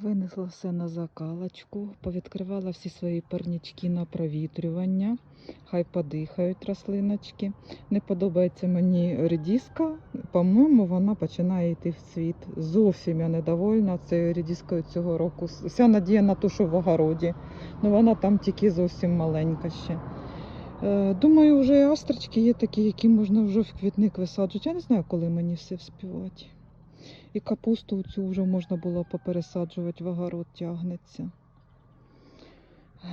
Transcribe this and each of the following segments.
Винесла все на закалочку, повідкривала всі свої парнички на провітрювання. Хай подихають рослиночки. Не подобається мені редіска. По-моєму, вона починає йти в цвіт. Зовсім я недовольна цією редіскою цього року. Вся надія на те, що в огороді. Ну вона там тільки зовсім маленька ще. Е, Думаю, вже і острочки є такі, які можна вже в квітник висаджувати. Я не знаю, коли мені все вспівати. І капусту цю вже можна було попересаджувати, в огород тягнеться.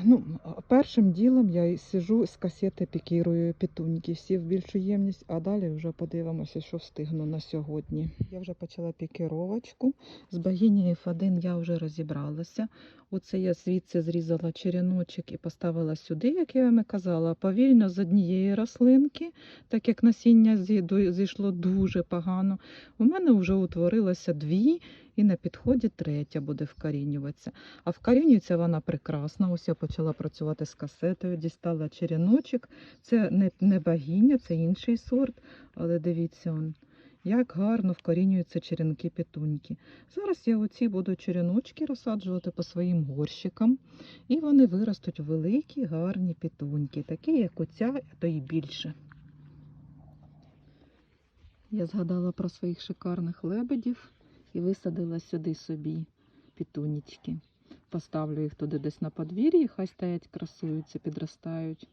Ну, першим ділом я сижу з касети пікірую пітуньки, всі в більшу ємність, а далі вже подивимося, що встигну на сьогодні. Я вже почала пікіровочку. З богині F1 я вже розібралася. Оце я звідси зрізала череночок і поставила сюди, як я вам і казала, повільно з однієї рослинки, так як насіння зі- зійшло дуже погано. У мене вже утворилося дві, і на підході третя буде вкорінюватися. А вкорінюється вона прекрасно. Ось я почала працювати з касетою, дістала череночок. Це не, богиня, це інший сорт. Але дивіться, он, як гарно вкорінюються черенки петуньки. Зараз я оці буду череночки розсаджувати по своїм горщикам, і вони виростуть великі гарні петуньки, такі, як оця, а то й більше. Я згадала про своїх шикарних лебедів і висадила сюди собі пітунічки. Поставлю їх туди десь на подвір'ї, хай стоять, красуються, підростають.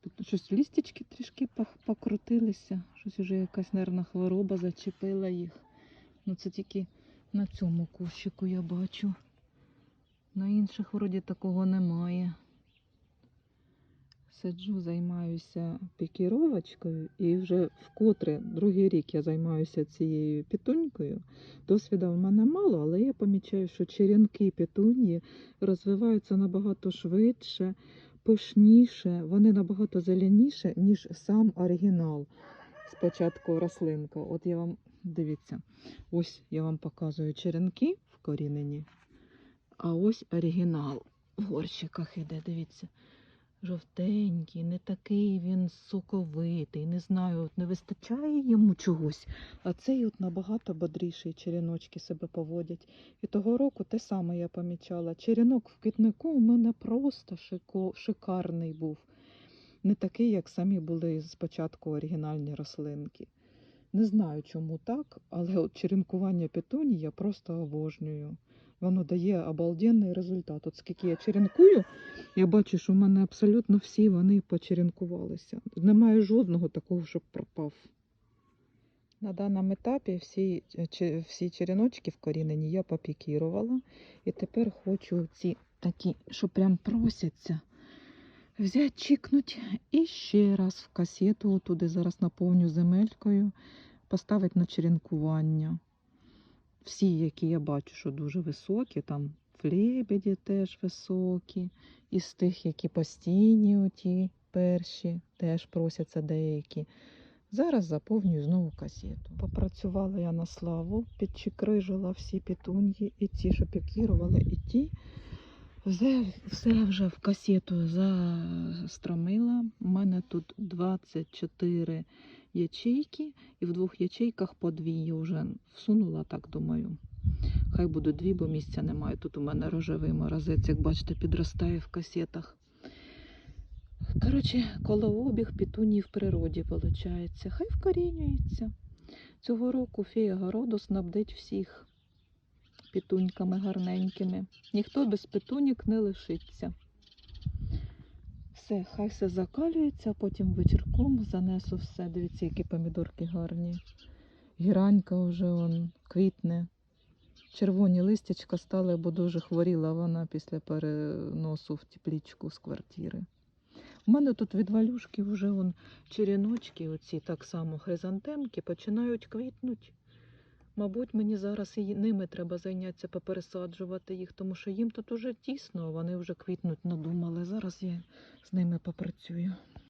Тут щось лістечки трішки покрутилися, щось вже якась нервна хвороба зачепила їх. Ну це тільки на цьому кущику я бачу. На інших вроді такого немає. Сиджу, займаюся пікіровочкою і вже вкотре другий рік я займаюся цією пітунькою. Досвіду в мене мало, але я помічаю, що черенки петунії розвиваються набагато швидше, пишніше, вони набагато зеленіше, ніж сам оригінал. Спочатку рослинка. От я вам дивіться, ось я вам показую черенки вкорінені, а ось оригінал в горщиках іде, дивіться. Жовтенький, не такий він соковитий, не знаю, от не вистачає йому чогось. А цей от набагато бодріший череночки себе поводять. І того року те саме я помічала. Черенок в квітнику у мене просто шико, шикарний був. Не такий, як самі були спочатку оригінальні рослинки. Не знаю, чому так, але от черенкування петуні я просто обожнюю. Воно дає обалденний результат. От скільки я черенкую, я бачу, що в мене абсолютно всі вони почеренкувалися. Немає жодного такого, щоб пропав. На даному етапі всі, е, всі череночки вкорінені я попікірувала. І тепер хочу ці такі, що прям просяться, взяти, чікнуть і ще раз в касету, туди зараз наповню земелькою, поставити на черенкування. Всі, які я бачу, що дуже високі, там флебеді теж високі, із тих, які постійні, оті перші, теж просяться деякі. Зараз заповнюю знову касету. Попрацювала я на славу, підчикрижила всі петуньї, і ті, що пікірувала, і ті. Все, все вже в касету застромила. У мене тут 24 ячейки, і в двох ячейках по дві я вже всунула, так думаю. Хай буде дві, бо місця немає. Тут у мене рожевий морозець, як бачите, підростає в касетах. Коротше, колообіг петунії в природі виходить. Хай вкорінюється. Цього року фея городу снабдить всіх петуньками гарненькими. Ніхто без петунік не лишиться. Все, хай все закалюється, а потім вечірком занесу все. Дивіться, які помідорки гарні. Гіранька вже он квітне. Червоні листячка стали, бо дуже хворіла вона після переносу в теплічку з квартири. У мене тут від валюшки вже он черіночки, оці так само хризантемки, починають квітнути. Мабуть, мені зараз і ними треба зайнятися, попересаджувати їх, тому що їм тут уже тісно, вони вже квітнуть надумали. Зараз я з ними попрацюю.